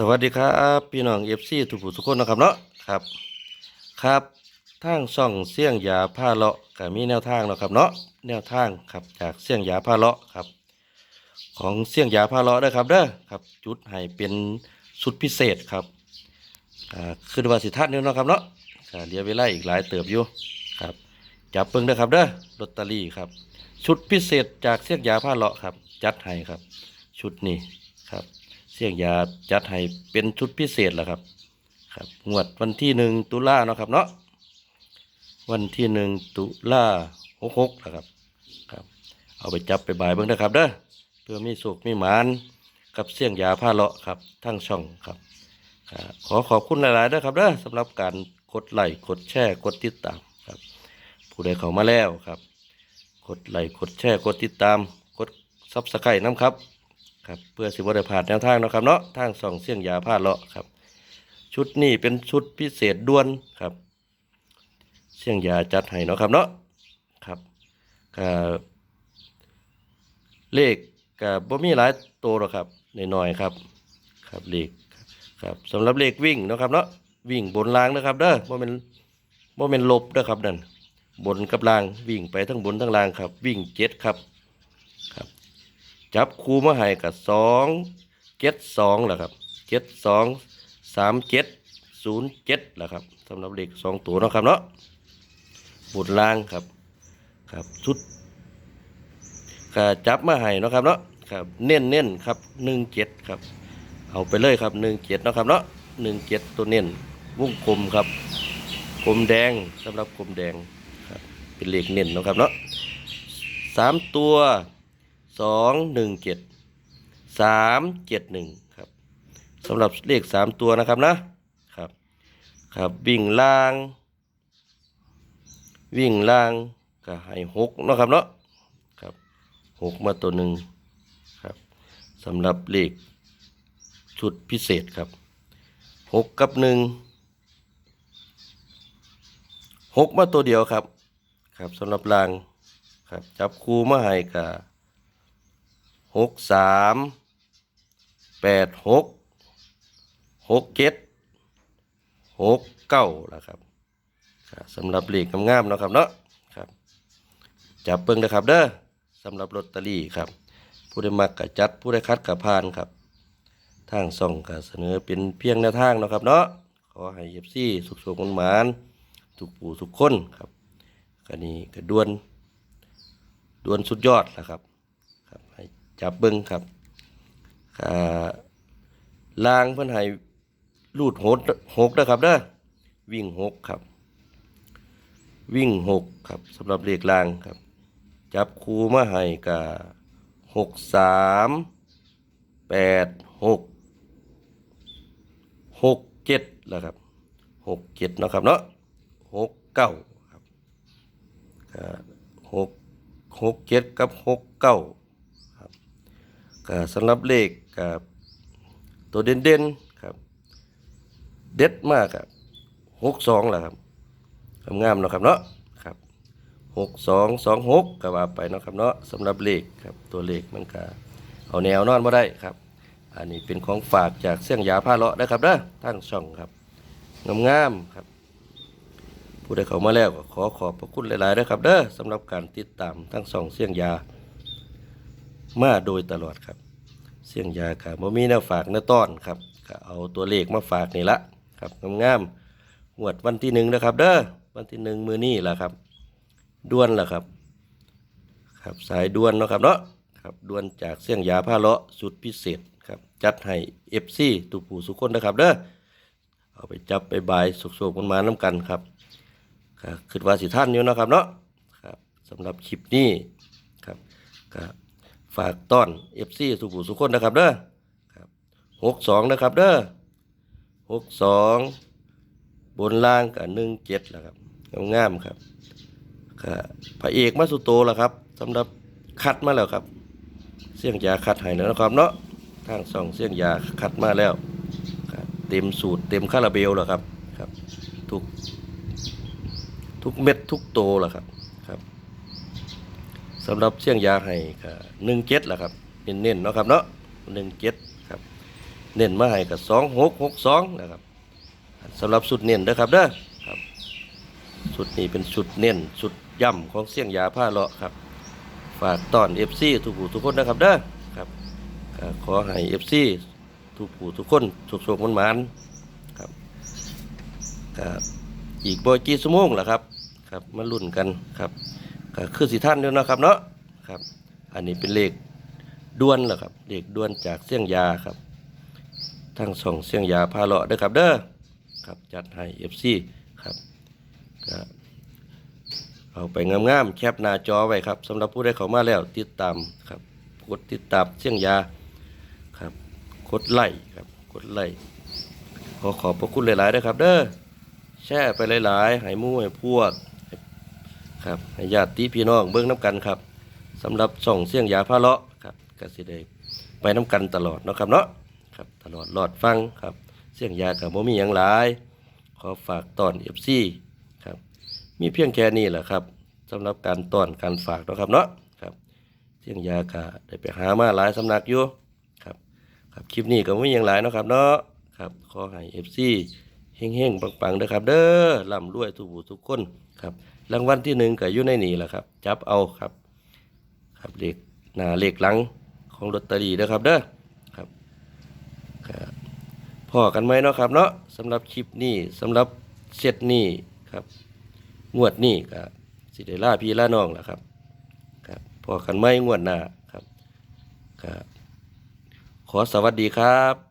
สวัสดีครับพี่น้องเอฟซีทุกผู้ทุกคนนะครับเนาะครับครับทางช่องเสี่ยงยาผ้าเลาะก็มีแนวทางเนาะครับเนาะแนวทางครับจากเสี่ยงยาผ้าเลาะครับ ของเสี่ยงยาผ้าเลาะเด้อครับเด้อครับ จุดให้เป็นสุดพิเศษครับอ่าคือว่าสิทัดนี่เนาะครับเนาะก็เหลือเวลาอีกหลายเติบอยู่ครับจับเบิ่งเด้อครับเด้อลอตเตอรี่ครับชุดพิเศษจากเสี่ยงยาผ้าเลาะครับ จัดให้ครับ ชุดนี้ครับ เสียงยาจัดให้เป็นชุดพิเศษแหละครับ ครับ งวดวันที่หนึ่งตุลาเนาะครับเนาะวันที่หนึ่งตุลาหกหกนะครับครับ เอาไปจับไปบายเบิ่งนะครับเด้อเพื่อมีสุขมีหมานกับเสี่ยงยาผ้าเลาะครับทั้งช่องครับครับขอขอบคุณหลายๆเด้อครับเด้อสำหรับการกดไลค์กดแชร์กดติดตามครับ ผู้ใดเข้ามาแล้วครับ กดไลค์กดแชร์กดติดตาม กดซับสไครต์น้ำครับ ครับเพื่อสิบได้ผ่านแนวทางเนาะครับเนาะทางส่องเสี่ยงยาผ้าเลาะครับ ชุดนี้เป็นชุดพิเศษด่วนครับ เสี่ยงยาจัดให้เนาะครับเนาะครับก็เลขก็บ่มีหลายตัวหรอกครับน้อยๆครับ ครับเลขครับสำหรับเลขวิ่งเนาะครับเนาะวิ่งบนรางนะครับเด้อบ่เป็นบ่เป็นลบเด้อครับนั่นบนกับรางวิ่งไปทั้งบนทั้งรางครับ วิ่งเจ็ดครับครับ จับคูมาให้กับสองเจ็ดสองแหละครับเจ็ดสองสามเจ็ดศูนย์เจ็ดแหละครับสำหรับเลขสองตัวนะครับเนาะบุตรล่างครับครับชุดก็จับมาให้นะครับเนาะครับเน้นเน้นๆครับหนึ่งเจ็ดครับ เอาไปเลยครับหนึ่งเจ็ดนะครับเนาะหนึ่งเจ็ดตัวเน้นวงกลมครับกลมแดงสำหรับกลมแดงครับเป็นเลขเน้นนะครับเนาะสามตัว สองหนึ่งเจ็ดสามเจ็ดหนึ่งครับสำหรับเลขสามตัวนะครับนะครับครับวิ่งล่าง วิ่งล่างก็ให้หกนะครับเนาะครับหกมาตัวหนึ่งครับสำหรับเลขชุดพิเศษครับหกกับหนึ่งหกมาตัวเดียวครับ ครับสำหรับล่างครับจับคูมาให้กับ หกสามแปดหกหกเจ็ดหกเก้าละครับครับสำหรับเลขงามๆเนาะครับเนาะครับจับเบิ้งนะครับเด้อสำหรับลอตเตอรี่ครับ ผู้ได้มักกะจัดผู้ได้คัดกะพานครับ ทางส่องกะเสนอเป็นเพียงแนวทางเนาะครับเนาะขอให้เย็บซี่สุขสมหมานทุกผู้ทุกคนครับกันี้กระดวนดวนสุดยอดละครับ จับเบิ้งครับลางเพิ่นให้ลูดหดหกนะครับเด้อวิ่งหกครับ วิ่งหกครับสำหรับเลขลางครับ จับคูมาให้กับหกสามแปดหกหกเจ็ดแล้วครับหกเจ็ดนะครับเนาะหกเก้าครับหกหกเจ็ดกับหกเก้า ก็สำหรับเลขกับตัวเด่นเด่นๆครับ เด็ดมากครับหกสองแหละครับงามๆเนาะครับเนาะครับหกสองสองหกก็ว่าไปเนาะครับเนาะสำหรับเลขครับตัวเลขมันก็เอาแนวนอนมาได้ครับ อันนี้เป็นของฝากจากเสี่ยงยาผ้าเลาะนะครับเด้อทั้งช่องครับงามๆครับ ผู้ใดเข้ามาแล้วก็ขอขอบพระคุณหลายๆนะครับเด้อสำหรับการติดตามทั้งสองเสียงยา มาโดยตลอดครับ เสียงยาครับ่มีแนวฝากแนวต้อนครับก็เอาตัวเลขมาฝากนี่ละครับงามๆงวดวันที่หนึ่งนะครับ เด้อวันที่หนึ่งมือนี่แหละครับด่วนละครับ ครับสายด่วนเนาะครับเนาะครับด่วนจากเสียงยาผ้าเลาะสุดพิเศษครับจัดให้เอฟซีตุกผู้สุคนนะครับ เด้อเอาไปจับไปบายสุกๆมันมาน้ำกันครับก็คิดว่าสิท่านอยู่นะครับเนาะครับสำหรับคลิปนี้ครับก็ ฝากต้อนเอฟซีสุขุสุขคนนะครับเด้อครับหกสองนะครับเด้อหกสองบนล่างกับหนึ่งเจ็ดแหละครับงามๆครับก็พระเอกมาสุโตแล้วครับสำหรับคัดมาแล้วครับ เสียงยาคัดให้แล้วนะครับเนาะทางสองเสียงยาคัดมาแล้วครับเต็มสูตรเต็มคาราเบลแล้วครับครับ ทุกทุกเม็ดทุกโตแหละครับครับ สำหรับเสี่ยงยาให้ก็หนึ่งเจ็ดแหละครับ เน้นๆเนาะครับเนาะหนึ่งเจ็ดครับ เน้นมาให้กับสองหกหกสองนะครับสำหรับสุดเน้นนะครับเด้อครับสุดนี้เป็นสุดเน้นสุดย่ำของเสี่ยงยาผ้าเลาะครับ ฝากต้อนเอฟซีทุกผู้ทุกคนนะครับเด้อครับขอให้เอฟซีทุกผู้ทุกคนสุขสมันหมานครับก็อีกบ่กี่ชั่วโมงล่ะครับ ครับมาลุ้นกันครับ ก็คือสิท่านเดียนะครับเนาะครับ อันนี้เป็นเลขด่วนเหรอครับเลขด่วนจากเสี่ยงยาครับทั้งสองเสี่ยงยาพาเลาะด้อครับเด้อครับจัดให้เอฟซีครับก็เอาไปงามๆแคปหน้าจอไว้ครับสำหรับผู้ได้เข้ามาแล้วติดตามครับกดติดตามเสียงยาครับกดไลค์ครับกดไลค์ขอขอบพระคุณหลายๆนะครับ เด้อแชร์ไปหลายๆห้หมู่ให้พวก ครับญาติพี่น้องเบิ่งน้ำกันครับสำหรับส่องเสียงยาพาเลาะครับกสิได้ไปน้ำกันตลอดเนาะครับเนาะครับตลอดรอดฟังครับ เสียงยากับบ่มีหยังหลาย ขอฝากตอน FC ครับมีเพียงแค่นี้แหละครับสำหรับการตอนการฝากเนาะครับเนาะครับ เสียงยากาได้ไปหามาหลายสำนักอยู่ครับครับคลิปนี้ก็ไม่มีอย่างหลายเนาะครับเนาะครับขอให้เอฟซี เฮงๆปังๆเด้อครับ เด้อร่ำรวยทุกผู้ทุกคนครับ รางวัลที่หนึ่งก็อยู่ในนี้แหละครับ จับเอาครับ ครับเลขหน้าเลขหลังของลอตเตอรี่เด้อครับ เด้อครับครับพอกันไหมเนาะครับ เนาะสำหรับคลิปนี้สำหรับเซตนี้ครับ งวดนี้ก็สิได้ล่าพี่ล่าน้องแหละครับครับพอกันไหมงวดหน้าครับครับขอสวัสดีครับ